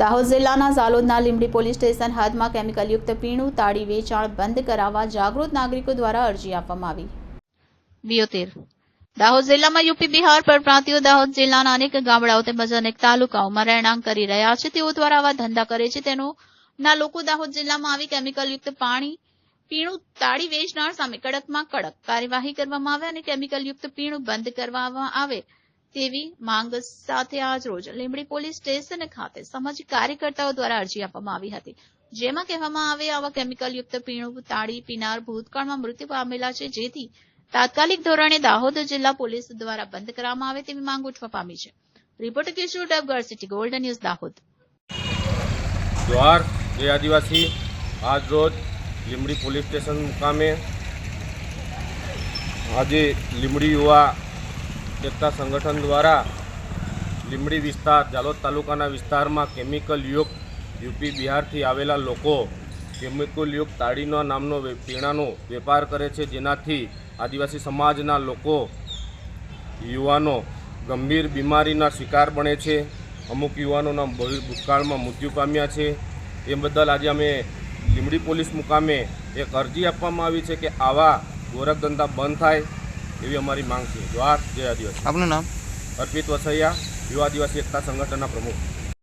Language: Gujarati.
દાહોદ જિલ્લાના ઝાલોદના લીંબડી પોલીસ સ્ટેશન હદમાં કેમિકલયુક્ત પીણું તાળી વેચાણ બંધ કરાવવા જાગૃત નાગરિકો દ્વારા અરજી આપવામાં આવી. દાહોદ જિલ્લામાં યુપી, બિહાર પરપ્રાંતિઓ દાહોદ જિલ્લાના અનેક ગામડાઓ તેમજ અનેક તાલુકાઓમાં રહેણાંક કરી રહ્યા છે. તેઓ દ્વારા આવા ધંધા કરે છે. તેનો લોકો દાહોદ જિલ્લામાં આવી કેમિકલયુક્ત પાણી, પીણું, તાળી વેચનાર સામે કડકમાં કડક કાર્યવાહી કરવામાં આવે અને કેમિકલયુક્ત પીણું બંધ કરવામાં આવે. તેવી માંગ સાથે આજ રોજ લીંબડી પોલીસ સ્ટેશન ખાતે સામાજિક કાર્યકર્તાઓ દ્વારા અરજી આપવામાં આવી હતી. જેમાં કહેવામાં આવે, આવા કેમિકલયુક્ત પીણું તાળી, પીનાર, ભૂતકાળમાં મૃત્યુ પામેલા છે. જેથી તાત્કાલિક ધોરણે દાહોદ જિલ્લા પોલીસ દ્વારા બંધ કરવામાં આવે તેવી માંગ ઉઠવા પામી છે. Reporter Kishor Dabgar city golden news, Dahod. Johar જય આદિવાસી, આજ રોજ લીમડી પોલીસ સ્ટેશન મુકામે આજે લીમડી યુવા એકતા સંગઠન દ્વારા લીમડી વિસ્તાર, જાલોદ તાલુકાના વિસ્તારમાં કેમિકલ યુક્ત યુપી બિહારથી આવેલા લોકો કેમિકલ તાળીના નામનો પીણાનો વેપાર કરે છે. જેનાથી આદિવાસી સમાજના લોકો, યુવાનો ગંભીર બીમારીના શિકાર બને છે. અમુક યુવાનોના ભૂતકાળમાં મૃત્યુ પામ્યા છે. એ બદલ આજે અમે લીમડી પોલીસ મુકામે એક અરજી આપવામાં આવી છે કે આવા ગોરખધંધા બંધ થાય. એવી અમારી માંગ છે. જોહાર જય આદિવાસી. આપનું નામ? અર્પિત વસૈયા યુવા આદિવાસી એકતા સંગઠનના પ્રમુખ.